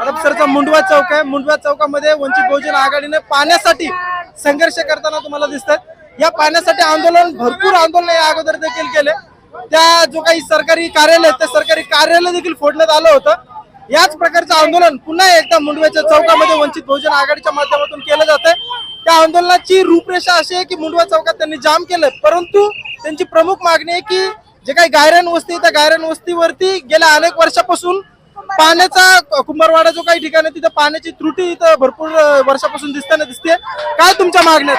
हडपसरचा मुंडवा चौक आहे. मुंडवा चौकामध्ये वंचित बहुजन आघाडीने पाण्यासाठी संघर्ष करताना तुम्हाला दिसतात या पाण्यासाठी आंदोलन भरपूर आंदोलन या अगोदर देखील केले. त्या जो काही सरकारी कार्यालय ते सरकारी कार्यालय देखील फोडण्यात आलं होतं. याच प्रकारचं आंदोलन पुन्हा एकदा मुंडव्याच्या चौकामध्ये वंचित बहुजन आघाडीच्या माध्यमातून केलं जात आहे त्या आंदोलनाची रूपरेषा अशी आहे की मुंडवा चौकात त्यांनी जाम केलं परंतु त्यांची प्रमुख मागणी आहे की जे काही गायरान वस्ती त्या गायरान वस्तीवरती गेल्या अनेक वर्षापासून पाण्याचा कुंभारवाडा जो काही ठिकाण आहे तिथं पाण्याची त्रुटी इथं भरपूर वर्षापासून दिसताना दिसते काय तुमच्या मागण्या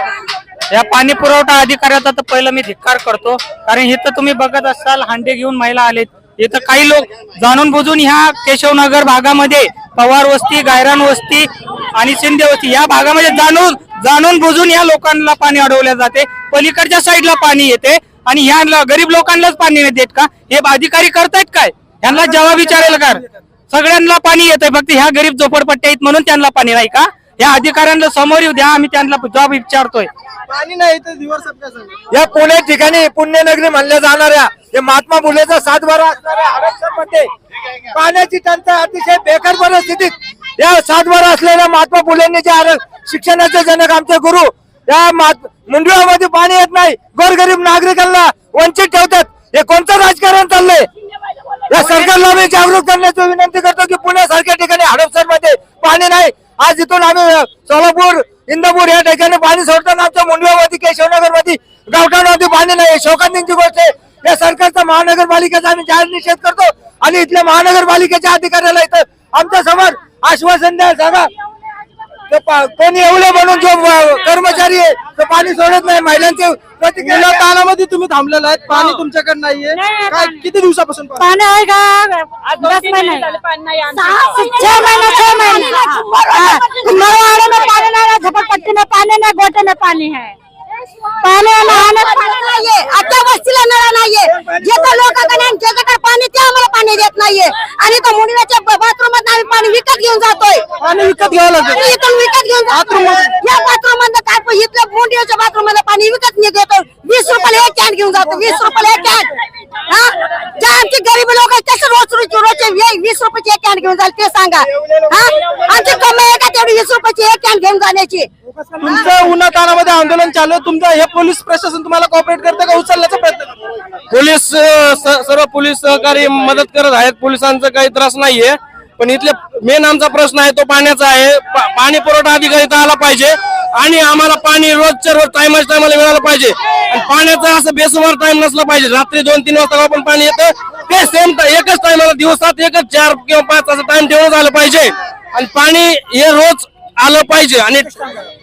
या पाणी पुरवठा अधिकाऱ्याचा तर पहिलं मी धिक्कार करतो. कारण इथं तुम्ही बघत असाल हांडे घेऊन महिला आलेत. इथं काही लोक जाणून बुजून ह्या केशवनगर भागामध्ये पवार वस्ती गायरान वस्ती आणि शिंदे वस्ती या भागामध्ये जाणून जाणून बुजून या लोकांना पाणी अडवल्या जाते. पलीकडच्या साईडला पाणी येते आणि ह्या गरीब लोकांनाच पाणी नाही देत का? हे अधिकारी करतायत काय? यांना जवाब विचारायला का? सगळ्यांना पाणी येतंय. फक्त ह्या गरीब झोपडपट्ट्या आहेत म्हणून त्यांना पाणी नाही का? या अधिकाऱ्यांना समोर येऊ द्या आम्ही त्यांना जॉब विचारतोय. पाणी नाही तर दिवस या पुणे ठिकाणी पुण्यनगरी म्हणल्या जाणाऱ्या हे महात्मा फुलेचा सातबारा असणाऱ्या हडपसरमध्ये पाण्याची टंचाई अतिशय बेकार परिस्थितीत. या सातबारा असलेल्या महात्मा फुलेंनी जे आर- शिक्षणाचे जनक आमचे गुरु या मुंडव्यामध्ये पाणी येत नाही. गोरगरीब नागरिकांना वंचित ठेवतात. हे कोणतं राजकारण चाललंय? या सरकारला मी जागरूक करण्याची विनंती करतो की पुण्यासारख्या ठिकाणी हडपसरमध्ये पाणी नाही. आज इथून आम्ही सोलापूर इंदापूर या ठिकाणी पाणी सोडताना आमच्या मुंडव्यामध्ये केशवनगरमध्ये पाणी नाही. शोकांतीची गोष्ट आहे. या सरकारचा महानगरपालिकेचा आम्ही जाहीर निषेध करतो आणि इथल्या महानगरपालिकेच्या अधिकाऱ्याला इथं आमच्यासमोर आश्वासन द्या सांगा. कोणी येवले म्हणून जो कर्मचारी आहे तो पाणी सोडत नाही महिलांचे गेल्या तालामध्ये तुम्ही थांबलेला आहेत पाणी तुमच्याकडे नाहीये. काय किती दिवसापासून पाणी? पाणी आहे का? दस महिने छह महिने छह महिने हाँ, कुंभरवाड़े में पानी नहीं है झपटपट्टी में पानी नहीं गोटे में पाणी है पाणी नाहीये आता वस्तीला नळा नाहीये. जे तर लोक ज्याच्याकडे पाणी ते आम्हाला पाणी देत नाहीये. आणि तो मुंडव्याच्या बाथरूम आम्ही पाणी विकत घेऊन जातोय? पाणी विकत घ्यावं पाणी इथून विकत घेऊन मध्ये? या बाथरूममध्ये काय पण इथलं मुंडव्याच्या बाथरूममध्ये पाणी विकत नाही घेतो वीस रुपयाला एक कॅन घेऊन जातो वीस रुपयाला एक कॅन हा? ज्या आमची गरीब लोक आहेत त्याचे रोज रोज रोजचे वे- वीस रुपयाची एक कॅन घेऊन जाल ते सांगा. हा? आमची कमाई आहे का तेवढी वीस रुपयाची एक कॅन घेऊन जाण्याची? तुमचं उन्हा तानामध्ये आंदोलन चालू आहे. तुमचं हे पोलीस प्रशासन तुम्हाला कॉपरेट करतं का? उचलण्याचा प्रयत्न? पोलीस सर्व पोलीस सहकारी मदत करत आहेत. पोलिसांचा काही त्रास नाहीये. पण इथले मेन आमचा प्रश्न आहे तो पाण्याचा आहे. पाणी पुरवठा अधिकारी इथं आला पाहिजे आणि आम्हाला पाणी रोजच्या रोज टायमाच टायमाला मिळालं पाहिजे. आणि पाण्याचा असं बेसुमार टाइम नसला पाहिजे. रात्री दोन तीन वाजता पण पाणी येतं ते सेम एकच टायमाला दिवसात एकच चार किंवा पाच तास टाइम ठेवून झालं पाहिजे. आणि पाणी हे रोज आलं पाहिजे आणि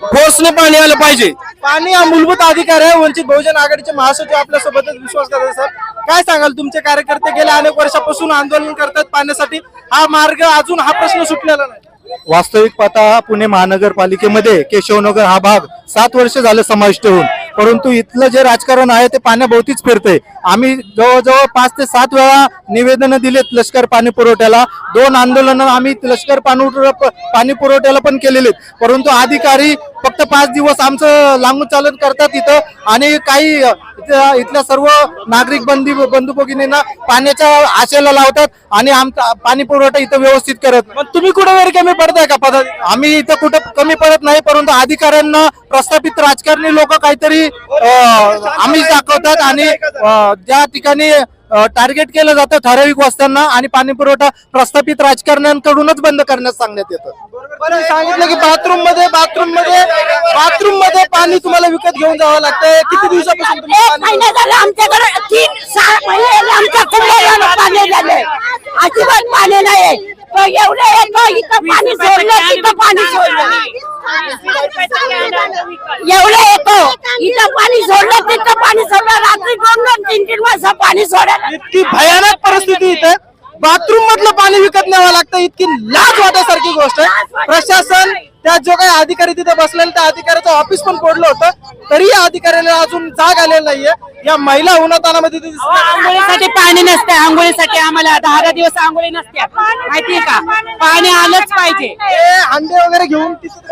फोर्सने पाणी आलं पाहिजे. पाणी हा मूलभूत अधिकार आहे. वंचित बहुजन आघाडीचे महासचिव आपल्या सोबतच विश्वास करतात सर. काय सांगाल तुमचे कार्यकर्ते गेल्या अनेक वर्षापासून आंदोलन करतात पाण्यासाठी. हा मार्ग अजून हा प्रश्न सुटलेला नाही. वास्तविक पाहता पुणे महानगरपालिकेमध्ये केशवनगर हा भाग सात वर्ष झालं समाविष्ट होऊन. परंतु इथलं जे राजकारण आहे ते पाण्याभोवतीच फिरते आम्ही जवळजवळ पाच ते सात वेळा निवेदन दिलेत लष्कर पाणी पुरवठ्याला. दोन आंदोलनं आम्ही लष्कर पाणी पाणी पुरवठ्याला पण केलेले परंतु अधिकारी फक्त पाच दिवस आमचं लांबून चालन करतात इथं. आणि काही इथल्या सर्व नागरिक बंदी बंधू भगिनींना पाण्याच्या आशेला लावतात आणि आमचा पाणी पुरवठा इथं व्यवस्थित करत. मग तुम्ही कुठे वेळ कमी पडताय का पदाधिकारी आम्ही इथं कुठं कमी पडत नाही परंतु अधिकाऱ्यांना प्रस्थापित राजकारणी लोक काहीतरी अं, आमिष दाखवतात आणि ज्या ठिकाणी टार्गेट केलं जातं ठराविक वस्त्यांना आणि पाणी पुरवठा प्रस्थापित राजकारण्यांकडूनच बंद करण्यास सांगण्यात येतं. सांगितलं की बाथरूममध्ये बाथरूममध्ये बाथरूममध्ये पाणी तुम्हाला विकत घेऊन जावं लागतंय. किती दिवसापासून आमच्याकडे. तीन सहा महिने आमच्या कुंभरवाड्याला पाणी झाले. अजिबात पाणी नाही एवढं येतं इथं पाणी सोडलं तिथं पाणी सोडलं? एवढं येतो इथं पाणी सोडलं तिथं पाणी सोडलं. रात्री दोन दोन तीन तीन वाजता पाणी सोडायला इतकी भयानक परिस्थिती इथे. बाथरूम मधलं पाणी विकत न्यावं लागतं. इतकी लाज वाटायसारखी गोष्ट आहे. प्रशासन त्या जो काही अधिकारी तिथे बसलेले त्या अधिकाऱ्याचं ऑफिस पण फोडलं होतं. तरी या अधिकाऱ्याला अजून जाग आलेली नाहीये. या महिला उन्हातानामध्ये. आंघोळीसाठी पाणी नसते आंघोळीसाठी आम्हाला दहा दहा दिवस आंघोळी नसते माहितीये का? पाणी आलंच पाहिजे. हांडे वगैरे घेऊन तिथे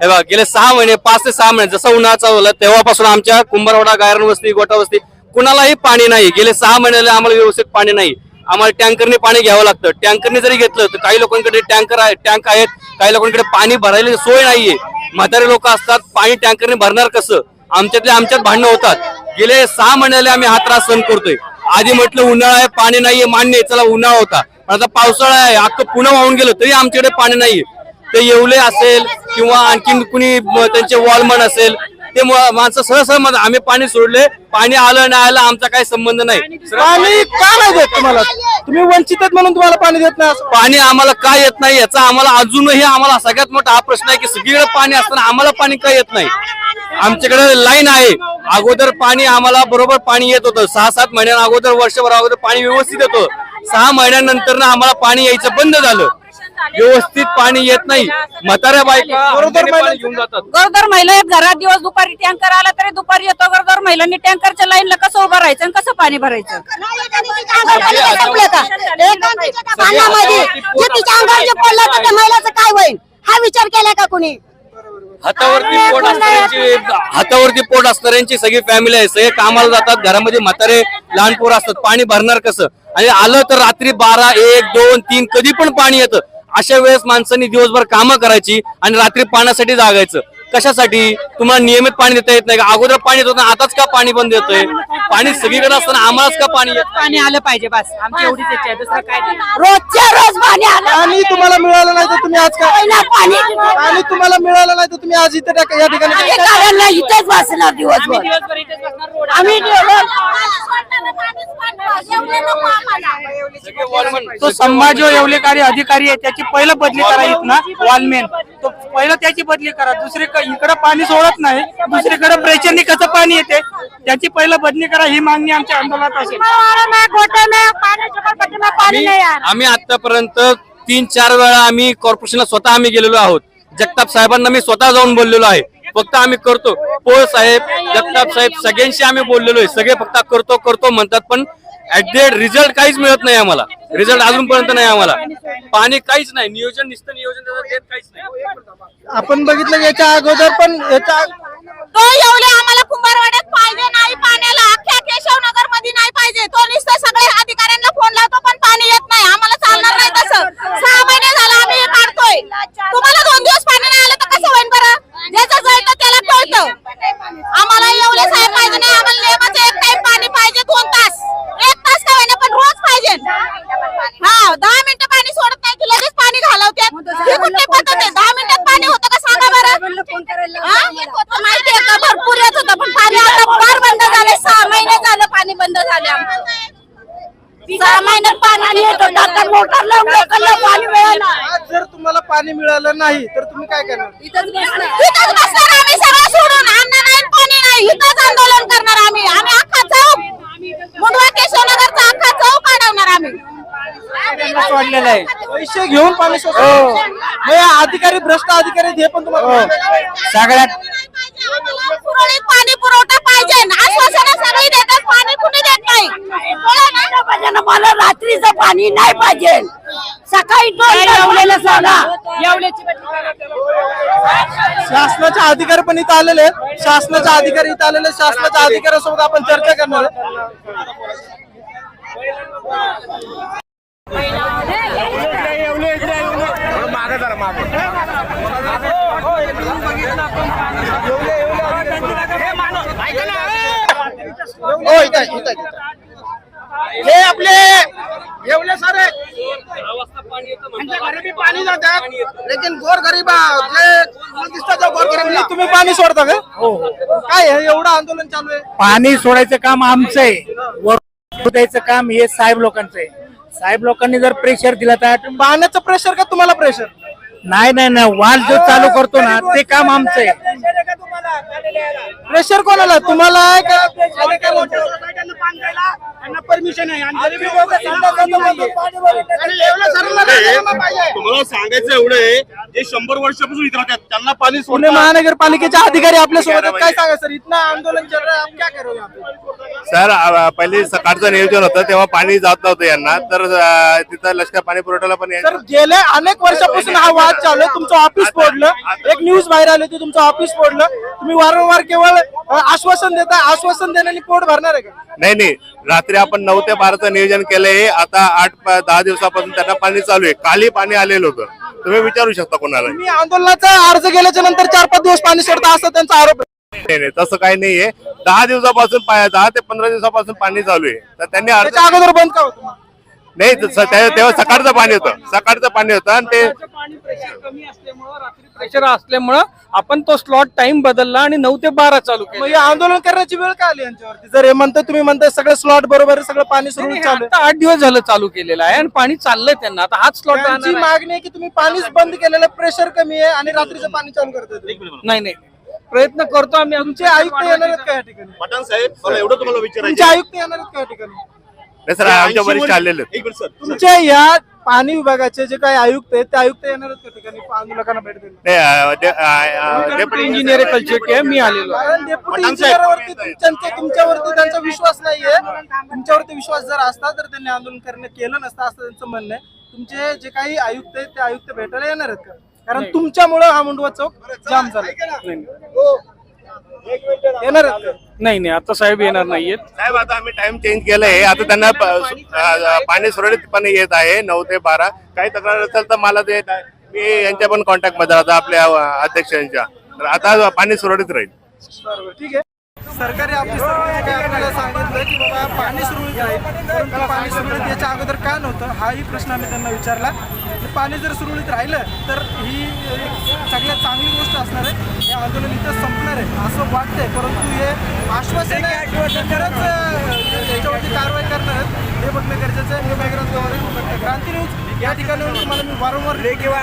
हे बघा गेले सहा महिने पाच ते सहा महिने जसं उन्हाळा चालू तेव्हापासून आमच्या कुंभारवाडा गायरण वस्ती गोटा वस्ती कुणालाही पाणी नाही. गेले सहा महिन्याला आम्हाला व्यवस्थित पाणी नाही. आम्हाला टँकरने पाणी घ्यावं लागतं. टँकरने जरी घेतलं तर काही लोकांकडे टँकर आहे टँक आहेत काही लोकांकडे पाणी भरायला सोय नाहीये. म्हातारे लोक असतात पाणी टँकरने भरणार कसं? आमच्यातले आमच्यात भांडणं होतात. गेले सहा महिन्याला आम्ही हा त्रास सहन करतोय. आधी म्हटलं उन्हाळा आहे पाणी नाहीये मान्य चला उन्हाळा होता. पण आता पावसाळा आहे अख्खं पुन्हा वाहून गेलं तरी आमच्याकडे पाणी नाहीये. ते येवले असेल किंवा आणखीन कुणी त्यांचे वॉलमन असेल ते माणसं म्हणतात, आम्ही पाणी सोडले पाणी आलं नाही आलं आमचा काही संबंध नाही. पाणी का नाही देत तुम्हाला? तुम्ही वंचित म्हणून तुम्हाला पाणी देत नाही पाणी आम्हाला का येत नाही? याचा आम्हाला अजूनही आम्हाला सगळ्यात मोठा हा प्रश्न आहे की सगळीकडे पाणी असताना आम्हाला पाणी का येत नाही? आमच्याकडे लाईन आहे. अगोदर पाणी आम्हाला बरोबर पाणी येत होतं. सहा सात महिन्या अगोदर वर्षभर अगोदर पाणी व्यवस्थित येतं सहा महिन्यानंतर ना आम्हाला पाणी यायचं बंद झालं. व्यवस्थित पाणी येत नाही. म्हाताऱ्या बायका गरोदर पाणी घेऊन जातात. गरोदर महिला आहेत घरात दिवस दुपारी टँकर आला तरी दुपारी येतो. गरोदर महिलांनी टँकरच्या लाईनला कसं उभं राहायचं आणि कसं पाणी भरायचं? संपलं का एकांकिका पाण्यामध्ये जे तिच्या अंगावर जे पडलं तर त्या महिलाचं काय होईल? हा विचार केलाय का कुणी? हातावरती पोट असणाऱ्यांची हातावरती पोट असणाऱ्यांची सगळी फॅमिली आहे. सगळे कामाला जातात. घरामध्ये म्हातारे लहान पोरं असतात. पाणी भरणार कसं? आणि आलं तर रात्री बारा एक दोन तीन कधी पण पाणी येतं. अशा वेळेस माणसांनी दिवसभर कामं करायची आणि रात्री पाण्यासाठी जागायचं. कशासाठी? तुम्हाला नियमित पाणी देता येत नाही का? अगोदर पाणी येत होतं आताच का पाणी बंद येतंय? पाणी सगळीकडे असताना आम्हालाच का पाणी येत पाणी आलं पाहिजे बस. आमची एवढीच इच्छा आहे दुसरं काय नाही. रोजच्या रोज पाणी आलं पाणी तुम्हाला मिळालं नाही तर तुम्ही आज काय? पहिला पाणी पाणी तुम्हाला मिळालं नाही तर तुम्ही आज इथे या ठिकाणी हे नाही इथेच दिवसभर. दिवसभर बसणार रोड आम्ही तो संभाजी येवलेकारी अधिकारी आहे त्याची पहिलं बदली करा इथं वॉलमॅन तो पहिलं त्याची बदली करा. दुसरी इकडे पाणी सोडत नाही. दुसरीकडे प्रेशरनी कसं पाणी येते? त्याची पहिलं बदली करा. ही मागणी आमच्या आंदोलनात असेल. गोटे में पानी झोपड़पट्टी में पानी नहीं आ रहा आम्ही आतापर्यंत तीन चार वेळा आम्ही कॉर्पोरेशनला स्वतः आम्ही गेलेलो आहोत. जगताप साहेबांना मी स्वतः जाऊन बोललेलो आहे. फक्त आम्ही करतो. पोळ साहेब जगताप साहेब सगळ्यांशी आम्ही बोललेलो आहे. सगळे फक्त करतो करतो म्हणतात पण ऍट द रिझल्ट काहीच मिळत नाही आम्हाला. रिझल्ट अजूनपर्यंत नाही आम्हाला. पाणी काहीच नाही. नियोजन नुसतं नियोजन त्याचं देत काहीच नाही. आपण बघितलं की याच्या अगोदर पण याच्या तो एवढे आम्हाला कुंभारवाड्यात पाहिजे नाही पाण्याला अख्ख्या केशवनगरमध्ये नाही पाहिजे तो नुसतं सगळे अधिकाऱ्यांना फोन लावतो पण पाणी येत नाही आम्हाला चालणार नाही तसं सहा महिने झालं आम्ही हे काढतोय तुम्हाला दोन दिवस पाणी नाही आलं तर कसं होईल बरं ज्याचं जळतं त्याला कळतं आम्हाला एवढे साहेब पाहिजे नाही आम्हाला नेहमीच एक टाइम पाणी पाहिजे दोन तास एक तास का होईना पण रोज पाहिजे हा दहा मिनिटं पाणी सोडत नाही की लगेच पाणी घालवतात ही कुठली पद्धत आहे? दहा मिनिटात पाणी होतं का? सांगा बरं. हा? माहिती आहे का? भरपूर येत होतं पण पाणी आता फार बंद झालंय. सहा महिने झालं पाणी बंद झाले आमचं. सहा महिन्यात पाणी येत. होतं आता मोटर लावून लोकांना पाणी मिळालं आज जर तुम्हाला पाणी मिळालं नाही तर तुम्ही काय करणार? इथंच बसणार आम्ही सगळं सोडून अन्न नाही पाणी नाही इथंच आंदोलन करणार आम्ही आम्ही अख्खा चौक मुंडवा केशवनगरचा अख्खा चौक अडवणार आम्ही सोडलेलं आहे पैसे घेऊन पाणी सोडतो मग या अधिकारी भ्रष्ट अधिकारी आहेत, हे पण तुम्हाला. सगळ्यात सुरळीत पाणी पुरवठा पाहिजे. आश्वासनं सगळी देतात पाणी कुणी देत नाही. पाहिजे मला रात्रीचं पाणी नाही पाहिजे. सकाळी शासनाचे अधिकारी पण इथं आलेले आहेत. शासनाचे अधिकारी इथं आलेले आहेत. शासनाच्या अधिकाऱ्यासोबत आपण चर्चा करणार. हो, इथं आहे, हे आपले एवढे सारे पाणी जातात लेकिन गोर गरीब दिसतात गोर गरीब तुम्ही पाणी सोडता का हो काय एवढं आंदोलन चालू आहे पाणी सोडायचं काम आमचं आहे. वर द्यायचं काम हे साहेब लोकांचं आहे. साहेब लोकांनी जर प्रेशर दिला तर? पाण्याचं प्रेशर का तुम्हाला प्रेशर नाही नाही नाही वाल जो चालू करतो ना ते काम आमचं आहे. प्रेशर कोणाला? तुम्हाला आहे का? परमिशन आहे. तुम्हाला सांगायचं एवढं आहे जे शंभर वर्षापासून इथं राहतात त्यांना पाणी पुणे सोडणं महानगरपालिकेचे अधिकारी आपल्यासोबत. काय सांगा सर? इतना आंदोलन चल रहा है आप क्या करोगे यहाँ पे? सर आ- पहिले सकाळचं नियोजन होतं तेव्हा पाणी जात नव्हतं यांना. तर आ, तिथं लष्कर पाणी पुरवठ्याला पण सर गेल्या अनेक वर्षापासून हा वाद आज चालू आहे तुमचं ऑफिस फोडलं. एक न्यूज बाहेर आली होती तुमचं ऑफिस फोडलं. तुम्ही वारंवार केवळ आश्वासन देता आश्वासन देण्याने पोट भरणार आहे का? नाही नाही. रात्री आपण नऊ ते बाराचं नियोजन केलंय. आता आठ दहा दिवसापासून त्यांना पाणी चालू आहे. काली पाणी आलेलं होतं. तुम्ही विचारू शकता कोणाला. तुम्ही आंदोलनाचा अर्ज केल्याच्यानंतर चार पाच दिवस पाणी सोडता असा त्यांचा आरोप नाही नाही. तसं काही नाहीये. दहा दिवसापासून दहा ते पंधरा दिवसापासून पाणी चालू आहे. तर त्यांनी अर्ज अगोदर बंद का होतं? नाही तेव्हा सकाळचं पाणी होतं. सकाळचं पाणी होतं आणि ते प्रेशर कमी असल्यामुळं रात्री प्रेशर असल्यामुळं आपण तो स्लॉट टाइम बदलला आणि नऊ ते बारा चालू मग केलं हे आंदोलन करण्याची वेळ का आली यांच्यावरती? जर हे म्हणता तुम्ही म्हणताय सगळं स्लॉट बरोबर आहे, सगळं पाणी सुरळीत चालू आहे. आता आठ दिवस झालं चालू केलेलं आहे आणि पाणी चाललंय त्यांना. आता हाच स्लॉट त्यांची मागणी आहे की तुम्ही पाणीच बंद केलेलं प्रेशर कमी आहे आणि रात्रीचं पाणी चालू करताय नाही नाही. प्रयत्न करतो आम्ही तुमचे आयुक्त येणार आहेत का या ठिकाणी? पठाण साहेब मला एवढं तुम्हाला तुमचे विचारायचं आयुक्त येणार आहेत का या ठिकाणी? नाही सर आमच्या वरिष्ठ आलेले आहेत. एक मिनिट सर. तुमच्या या पाणी विभागाचे जे काही आयुक्त आहेत ते आयुक्त येणार आहेत का ठिकाणी आंदोलकांना भेट देणार नाही, अं, डे- अं, अं, डेप्युटी इंजिनियर कल्चर आहे मी आलेलो आहे. कारण डेप्युटी पठाण साहेब. इंजिनियरवरती तुमच्या तुमच्यावरती त्यांचा विश्वास नाहीये. तुमच्यावरती विश्वास जर असता तर त्यांनी आंदोलन करणे केलं नसतं असं त्यांचं म्हणणं आहे. तुमचे जे काही आयुक्त आहेत ते आयुक्त भेटायला येणार आहेत का? कारण तुमच्यामुळे हा मुंडवा चौक जाम झाला. येणार? नाही नाही आता साहेब येणार नाहीयेत. साहेब आता आम्ही टाइम चेंज केलंय. आता त्यांना प- पाणी सुरळीतपणे येत आहे नऊ ते बारा. काही तक्रार असेल तर मला ते मी यांच्या पण कॉन्टॅक्टमध्ये राहतो आपल्या अध्यक्षांच्या. तर आता पाणी सुरळीत राहील. बरोबर ठीक आहे. सरकारी ऑफिसरने काय आपल्याला सांगितलं की बाबा पाणी सुरळीत राहील परंतु पाणी सुरळीत याच्या अगोदर का नव्हतं हाही प्रश्न आम्ही त्यांना विचारला. आणि पाणी जर सुरळीत राहिलं तर ही एक सगळ्यात चांगली गोष्ट असणार आहे. हे आंदोलन इथं संपणार आहे असं वाटतंय. परंतु हे आश्वासन याच्यावरती कारवाई करणार आहेत. हे बघणं गरजेचं आहे. मेघराज गवारे क्रांती न्यूज. या ठिकाणी तुम्हाला मी वारंवार धन्यवाद.